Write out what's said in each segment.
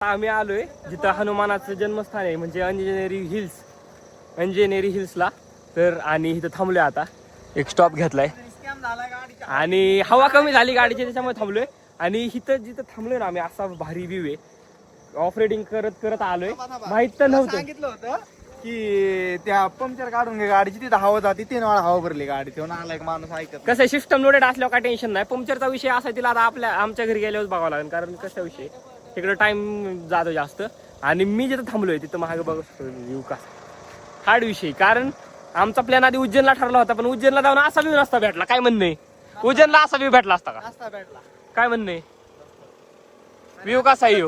आम्ही आलोय जिथं हनुमानाचं जन्मस्थान आहे म्हणजे अंजनेरी हिल्स. अंजनेरी हिल्सला. तर आणि इथं थांबलोय आता. एक स्टॉप घेतलाय. आणि हवा कमी झाली गाडीची त्याच्यामुळे थांबलोय. आणि इथं जिथं थांबलोय ना आम्ही असा भारी व्ह्यू आहे. ऑफ रेडिंग करत करत आलोय. माहीत तर नव्हतं. सांगितलं होतं की त्या पंक्चर काढून घे गाडीची तिथं हवा जाती तीन वेळा हवा भरली गाडी. तेव्हा आला एक माणूस ऐकत कसं सिस्टम लोडेड असल्यावर काय टेन्शन नाही. पंक्चरचा विषय असा तिला आता आपल्या आमच्या घरी गेल्यावर बघावं लागेल कारण कसा विषय. तिकडे टाइम जातो जास्त आणि मी जिथं थांबलोय तिथं महाग बघू शकतो व्ह्यू का हार्ड विषय कारण आमचा प्लॅन आधी उज्जैनला ठरला होता पण उज्जैनला जाऊन असा व्ह्यू नसता भेटला काय म्हणणं आहे उज्जैनला असा व्ह्यू भेटला असता का काय म्हणणं आहे व्ह्यू कसा आहे.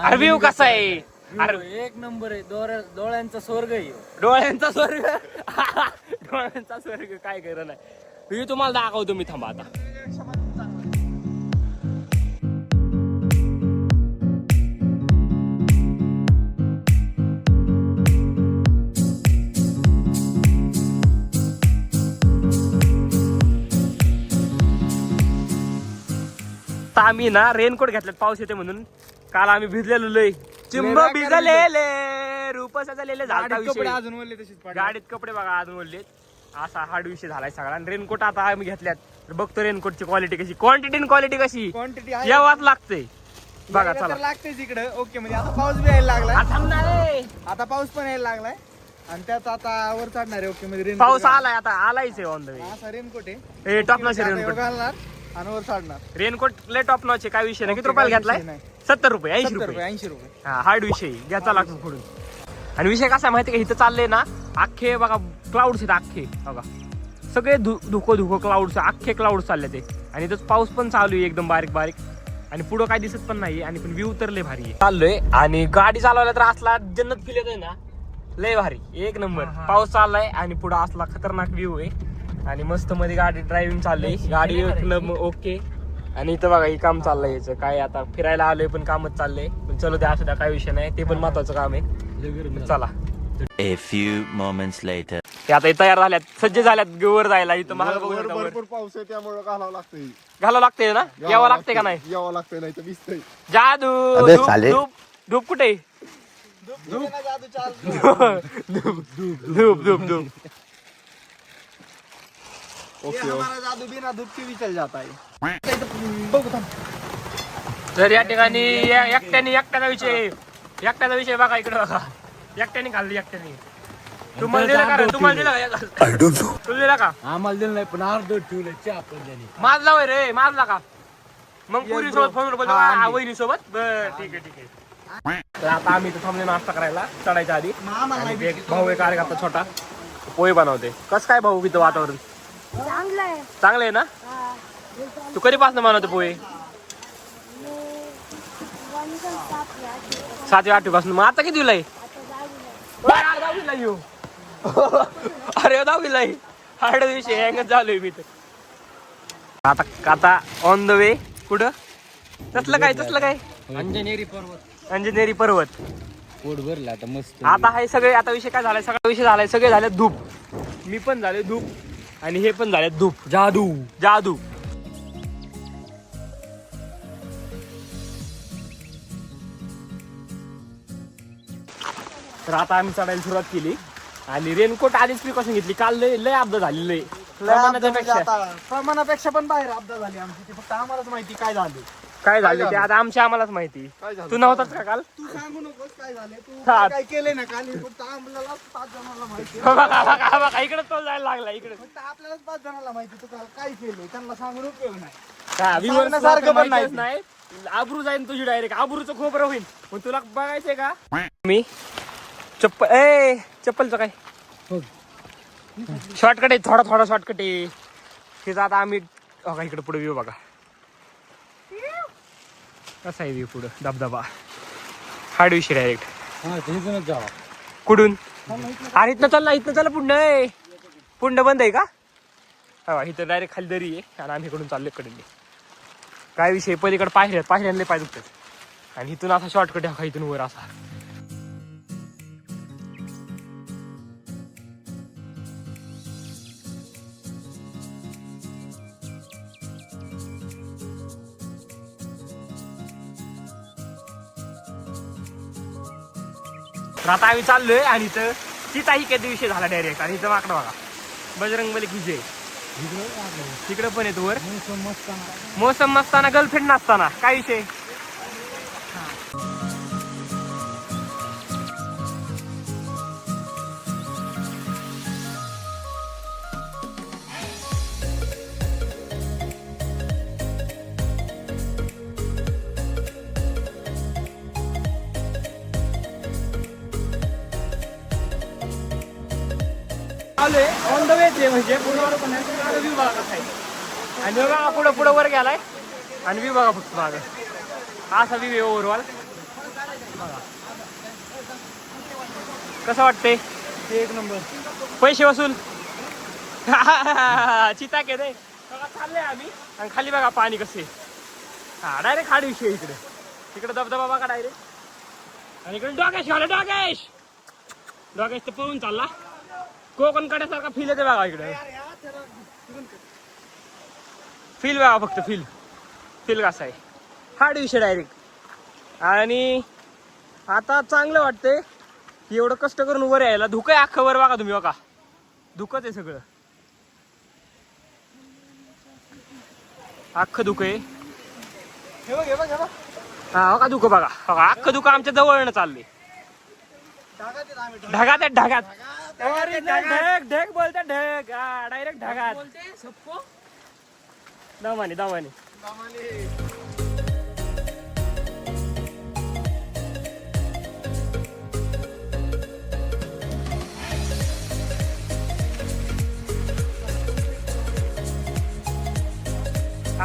अरे व्ह्यू कसा आहे अरे एक नंबर आहे डोळ्या डोळ्यांचा स्वर्ग आहे. डोळ्यांचा स्वर्ग डोळ्यांचा स्वर्ग काय कर नाही व्ह्यू तुम्हाला दाखवतो मी थांबा आता आता आम्ही ना रेनकोट घेतल्यात पाऊस येते म्हणून. काल आम्ही भिजलेलो लय. चिंब भिजलेले रूप सजलेले कपडे अजून वळले तशीच पडले. गाडीत कपडे बघा अजून ओढलेत असा हार्ड विषय झालाय सगळा. आणि रेनकोट आता आम्ही घेतल्यात. तर बघतो रेनकोटची क्वालिटी कशी. क्वांटिटी क्वालिटी कशी? क्वांटिटी आहे. यावाच लागते बघा यायला चला. लागतेच इकडे ओके म्हणजे आता पाऊस बी यायला लागलाय. आता. आता पाऊस पण यायला लागलाय. आणि त्यात आता वर चढणार आहे. ओके रेनकोट पाऊस. आलाय आता. आलायच ऑन द वे असा रेनकोट आहे. हे टॉप नॉच आता ह्यो रेनकोट घालणार. रेनकोट लय टॉप नॉच काय विषय नाही. किती रुपयाला घेतलाय. सत्तर रुपये ऐंशी रुपये. ऐंशी रुपये. हा हार्ड विषय घ्यायचा लागतो पुढून आणि विषय कसा आहे माहिती का? इथं चाललंय ना अख्खे बघा क्लाउड्स आहेत अख्खे बघा. सगळे धु धुको धुको क्लाउड्स अख्खे क्लाउड चालले ते. आणि इथं पाऊस पण चालू आहे एकदम बारीक बारीक. आणि पुढं काय दिसत पण नाही आणि पण व्ह्यू तर लय भारी आहे. चाललोय आणि गाडी चालवल्या तर असला जन्नत फील येतोय ना लय भारी. एक नंबर. पाऊस चाललाय आणि पुढं असला खतरनाक व्ह्यू आहे. आणि मस्त मध्ये गाडी ड्रायव्हिंग चाललंय गाडी ओके. आणि इथं बघा हे काम चाललंय याचं. काय आता फिरायला आलोय पण कामच चाललंय. पण चलो द्या असू द्या काय विषय नाही. ते पण महत्वाचं काम आहे. चला. A few moments later. ते आता हे तयार झाल्यात. सज्ज झाल्यात वर जायला. इथं महाग बघू वर. भरपूर पाऊस आहे त्यामुळे घालावं लागतंय. घालावं लागतंय ना? यावं लागतंय का नाही? यावं लागतंय नाही तर भिजतंय. जादू! अबे धूप साले. धूप धूप कुठे? चाल धूप धूप धूप. ये हमारा जादू बिना धूप के भी चल जाता है बघू थांब. तर या ठिकाणी या- एकट्याने एकट्याचा विषय एकट्याचा विषय बघा इकडे बघा. एकट्याने खाल्ली एकट्याने. तुम्हाला दिला का रे? तुम्हाला दिला का दिला का? आम्हाला दिलं नाही पण अर्ध ठेवलं चहा पण त्याने. माझला होय रे माझला का? मग पुरी सोबत फोन बोलतो हा. वहिनी सोबत बर ठीक आहे ठीक आहे. तर आता आम्ही इथं थांबले नाश्ता करायला चढायच्या आधी. आणि एक भाऊ एक कार्यकर्ता छोटा पोहे बनवते. कस काय भाऊ इथं वातावरण? चांगलं आहे. चांगलं आहे ना? हा. तू कधीपासून बनवते पोहे? मी वनिकन सापला सातव्या आठवीपासून मग आता किती लय आता जाऊन आहे. दहावीला येऊ अरे दहावीला आहे हार्ड विषय हँगच झालोय मी तर. आता आता ऑन द वे कुठं? तसलं काय तसलं काय? अंजनेरी पर्वत. अंजनेरी पर्वत. पोट भरला आता मस्त. आता हे सगळे आता विषय काय झालाय? सगळा विषय झालाय सगळे झाले धूप. मी पण झाले धूप. आणि हे पण झाले धूप. जादू. जादू. तर आता आम्ही चढायला सुरुवात केली. आणि रेनकोट आधीच प्रिकॉशन घेतली. काल लय लय अपघात झाली लय प्रमाणापेक्षा. पण बाहेर अपघात झाली आमची. ती फक्त आम्हालाच माहिती काय झालं काय झालं ते? आता आमच्या आम्हालाच माहिती. काय झालं? तू नव्हताच का काल? तू सांगू नकोस काय झाले? तू हा. काय केलंय ना काल? फक्त आम्हाला पाच जणांना माहिती बघा बघा बघा इकडे तो जायला लागला इकडे. फक्त आपल्यालाच पाच जणांना माहिती तू काल काय त्यांना सांगून उपयोग नाही. हा, सांगण्यासारखं पण आबरू जाईन तुझी डायरेक्ट आबरूचं खोबरं होईल मग तुला बघायचंय का? मी? चप्पल ए चप्पलचं काय? शॉर्टकट आहे थोडा थोडा शॉर्टकट आहे. तिथं आता आम्ही बघा इकडे पुढे व्ह्यू बघा. कसा आहे व्ह्यू पुढं? धबधबा. हार्ड विषय डायरेक्ट हा जावा. कुठून? अरे इथनं चालला इथनं चालला पुंड आहे पुंड बंद आहे का? हा इथं डायरेक्ट खाली दरी आहे आणि आम्ही इकडून चाललो इकडे काय विषय? पलीकडे पाहिजे पाहिजे पाहिजे दुखतात. आणि इथून असा शॉर्टकट आहे हा इथून वर असा. तर आता आम्ही चाललोय आणि इथं ही काही विषय झाला डायरेक्ट आणि इथं माकडं बघा. बजरंग बली की जय तिकडं पण येतो वर. मोसम नसताना गर्लफ्रेंड नसताना. काय विषय? आलोय ऑन द वे म्हणजे पूर्ण विभागात आहे. आणि बघा पुढं पुढं वर गेलाय. आणि विभागा फक्त माग. असा विवे ओव्हरऑल कसं वाटतंय? एक नंबर. पैसे वसूल. चिता के रे चाललंय आम्ही. आणि खाली बघा पाणी कसे हा डायरेक्ट खाडी विषय इकडे. तिकडे धबधबा बघा डायरेक्ट आणि इकडे डोगेश आलं डोगेश डोगेश तर पळून चालला. कोकण कड्यासारखा फील येते बघा इकडे. फील बघा फक्त फील फील कसा आहे. हार्ड विषय डायरेक्ट आणि आता चांगलं वाटतंय. की एवढं कष्ट करून वर यायला धुकं आहे अख्खं वर बघा तुम्ही बघा. धुकंच आहे सगळं. अख्खं धुकं आहे. हा बघा धुकं बघा. बघा अख्खं धुकं आमच्या जवळनं चाललंय. ढगात ढगात. ढग ढग बोलते ढग. हा डायरेक्ट ढगात. दमाने दमाने.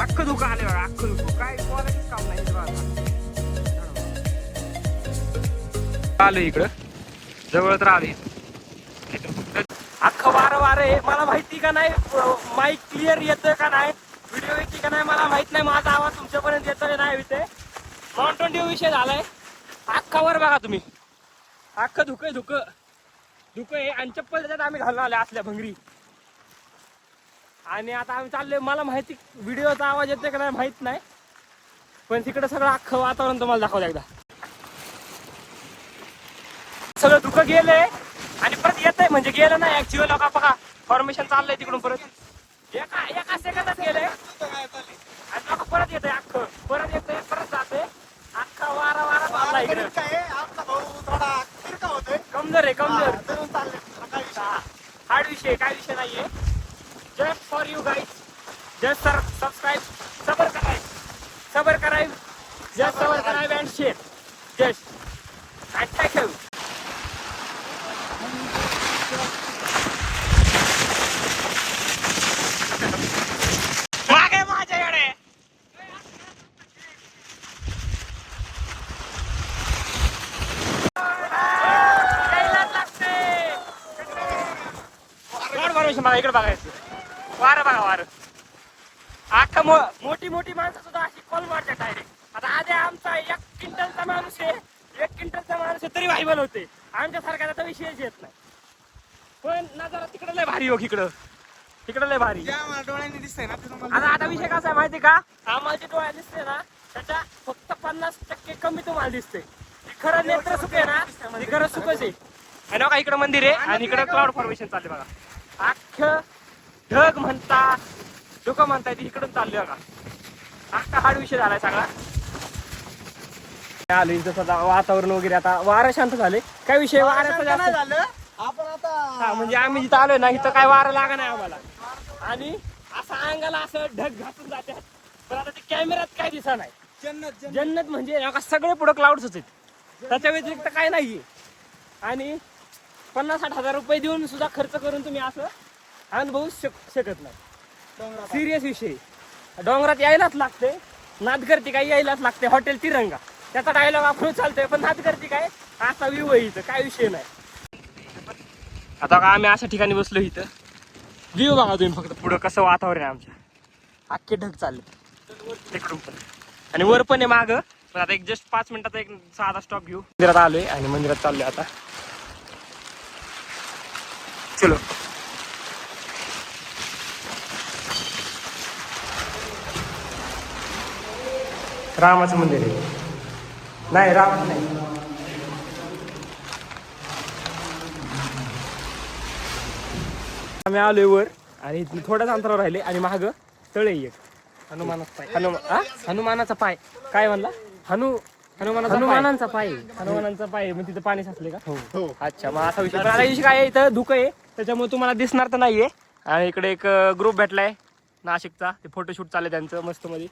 अख्खं धुकं आले बघा अख्खं धुकं काय बोलायचंच काम नाही. आलो इकडं. जवळच राहिले अख्खं वारं वारं आहे. मला माहिती का नाही? माईक क्लिअर येतोय का नाही? व्हिडिओ येते का नाही? मला माहीत नाही. माझा आवाज तुमच्यापर्यंत येतोय नाही विषय माउंटन ड्यू विषय झालाय. अख्खा वर बघा तुम्ही. अख्खं धुकं आहे, धुकं. धुकं आहे आणि चप्पल त्याच्यात आम्ही घालून आले असल्या भंगरी. आणि आता आम्ही चाललोय. मला माहिती व्हिडिओचा आवाज येतोय का नाही माहीत नाही. पण तिकडे सगळं अख्खं वातावरण तुम्हाला दाखवलं एकदा. सगळं धुकं गेलंय. आणि परत येतंय म्हणजे गेलं नाही ऍक्च्युअल लोका बघा. फॉर्मेशन चाललंय तिकडून परत. एका एका सेकंदात गेलंय. आणि लोक परत येतंय अख्खं. परत येतंय परत जाते अख्खा वारा वारा चालला इकडे. काय आहे, आमचा भाऊ थोडा फिरका होतोय. कमजोर आहे कमजोर. काय? हार्ड विषय काय विषय नाहीये. Just for you guys just sir subscribe सबर कराय. सबर कराय. जस्ट सबर कराय. And share just and thank you मागे माझ्याकडे यायलाच लागते रोड फॉर्मेशन बघा इकडे बघायचं वारं बघा वारं. अख्खा मो मोठी मोठी माणसं सुद्धा अशी कॉल मारतात डायरेक्ट आता आधी आमचा एक क्विंटलचा माणूस आहे एक क्विंटलचा माणूस आहे तरी भाई बनवते. आमच्या सारख्याचा विषयच येत नाही. पण नजरा तिकडं लय भारी हो इकडं. तिकडं लय भारी. डोळ्यांनी दिसतंय ना आता आता विषय कसा आहे माहिती का? आम्हाला जे डोळ्या दिसते ना त्याच्या फक्त पन्नास टक्के कमी तुम्हाला दिसते खरं नेत्र सुख आहे ना खरं सुखच आहे. आणि बघा इकडं मंदिर आहे आणि इकडं क्लाउड फॉर्मेशन चालले बघा. अख्खं ढग म्हणता लोक म्हणताय ते इकडून चालले बघा. अख्खा हाड विषय झालाय सगळा. आलो सध्या? वातावरण वगैरे आता वारं शांत झाले काय विषय? वाऱ्याचा नाही जास्त झालं. आपण आता म्हणजे आम्ही जिथं आलोय ना इथं काय वारं लागा नाही आम्हाला. आणि असं अंगाला असं ढग घातून जातात पण आता ते कॅमेऱ्यात काय दिसा नाही. जन्नत जन्नत. म्हणजे सगळे पुढे क्लाउड्सच आहेत. त्याच्या व्यतिरिक्त काय नाहीये. आणि पन्नास साठ हजार रुपये देऊन सुद्धा खर्च करून तुम्ही असं अनुभवू शक शकत नाही. सिरियस विषय. डोंगरात यायलाच लागते. नाद करते काय यायलाच लागते. हॉटेल तिरंगा. त्याचा डायलॉग आपण चालतोय पण नाद करते काय? असा आहे इथं काय विषय नाही. आता का आम्ही अशा ठिकाणी बसलो इथं. व्ह्यू बघा तुम्ही फक्त. पुढं कसं वातावरण आहे आमच्या. अख्खे ढग चालले. तिकडून पण. आणि वर पण आहे माग. पण आता एक जस्ट पाच मिनिटाचा एक साधा स्टॉप घेऊ. मंदिरात आलोय आणि मंदिरात चाललोय आता. ছিল रामाचं मंदिर आहे. नाही राम नाही. आम्ही आलोय वर आणि थोड्याच अंतरावर राहिले आणि माग तळे एक. हनुमानाचा पाय. हनुमानाचा पाय. काय म्हणला? हनु हनुमानाचा हनुमानांचा पाय. हनुमानांचा पाय मग तिथं पाणी साचले का? हो. हो. अच्छा मग असा विषय काय आहे इथं धुकं आहे. त्याच्यामुळे तुम्हाला दिसणार तर नाहीये आणि इकडे एक ग्रुप भेटलाय नाशिकचा ते फोटोशूट चालले त्यांचं मस्त मध्ये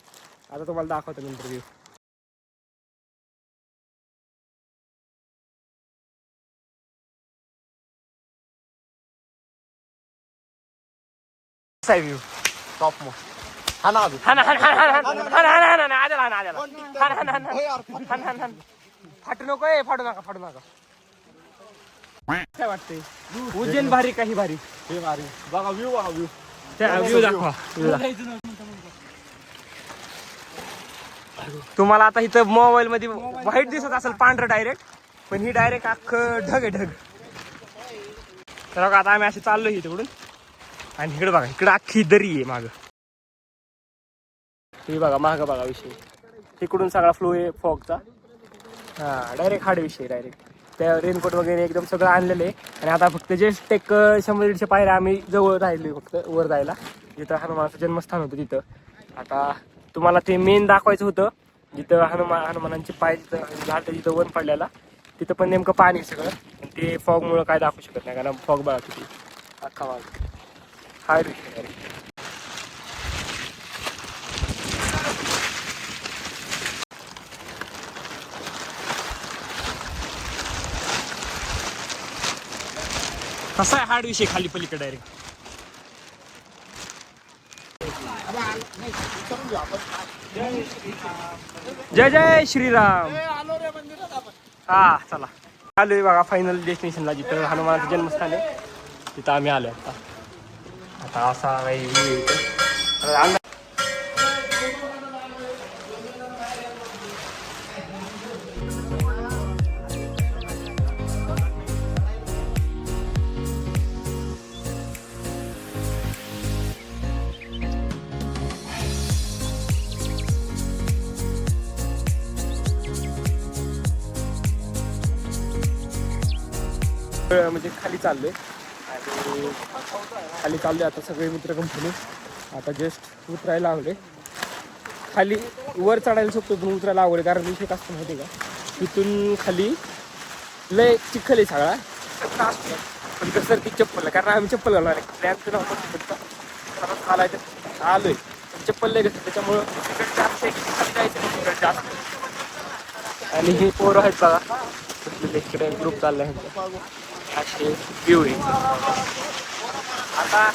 आता तुम्हाला दाखवतो नंतर व्ह्यू टॉप ना फाटू नको फाटू नका फाटू नका काय वाटतंय? उज्जैन भारी काही भारी. हे मारी बघा व्ह्यू बघा व्ह्यू व्ह्यू दाखवा view. दाखवा. तुम्हाला आता इथं मोबाईल मध्ये व्हाईट दिसत असेल पांढरं डायरेक्ट पण ही डायरेक्ट अख्खं ढग आहे ढग तर बघा आता आम्ही असे चाललोय तिकडून आणि इकडे बघा इकडे अख्खी दरी आहे माग. हे बघा माग बघा विषय. तिकडून सगळा फ्लो आहे फॉगचा हा डायरेक्ट हार्ड विषय डायरेक्ट त्या रेनकोट वगैरे एकदम सगळं आणलेलं आहे. आणि आता फक्त जस्ट एक शंभर दीडशे पायऱ्या आम्ही जवळ राहिलो फक्त वर जायला. जिथं हनुमानाचं जन्मस्थान होतं तिथं. आता तुम्हाला ते मेन दाखवायचं होतं. जिथं हनुमान हनुमानांचे पाय जिथं झाड जिथं वन पडलेला तिथं पण नेमकं पाणी आहे सगळं. आणि ते फॉगमुळं काय दाखवू शकत नाही कारण फॉग बघा किती. अख्खा भाग हाय रे. कसा आहे हार्ड विषय खाली पलीकडे डायरेक्ट जय जय श्रीराम. हा चला. आलोय बघा फायनल डेस्टिनेशनला जिथं हनुमानाचं जन्मस्थान आहे तिथं आम्ही आलो आता. आता असा काही म्हणजे खाली चाललो आणि खाली चाललो आता सगळे मित्र कंपनी आता जस्ट उतरायला आवडे खाली वर चढायला शकतो पण उतरायला आवडेल कारण विषय कसं असतं माहिती आहे का? तिथून खाली लय चिखल आहे सगळा. पण कसं ती चप्पल कारण आम्ही चप्पल घालणार आहे प्लॅन नव्हतं चालायचं आलोय. चप्पल लय कसं त्याच्यामुळं जास्त आणि हे पोरं आहेत बघा. बसलेले इकडे ग्रुप चाललाय ह्यांचा. असे व्ह्यू आहे. आता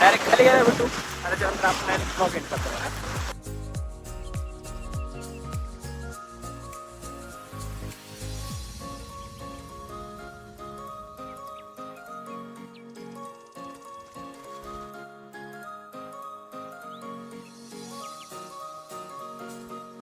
डायरेक्ट खाली गेला भेटू आणि त्याच्यानंतर आपण डायरेक्ट ब्लॉग एंड करतो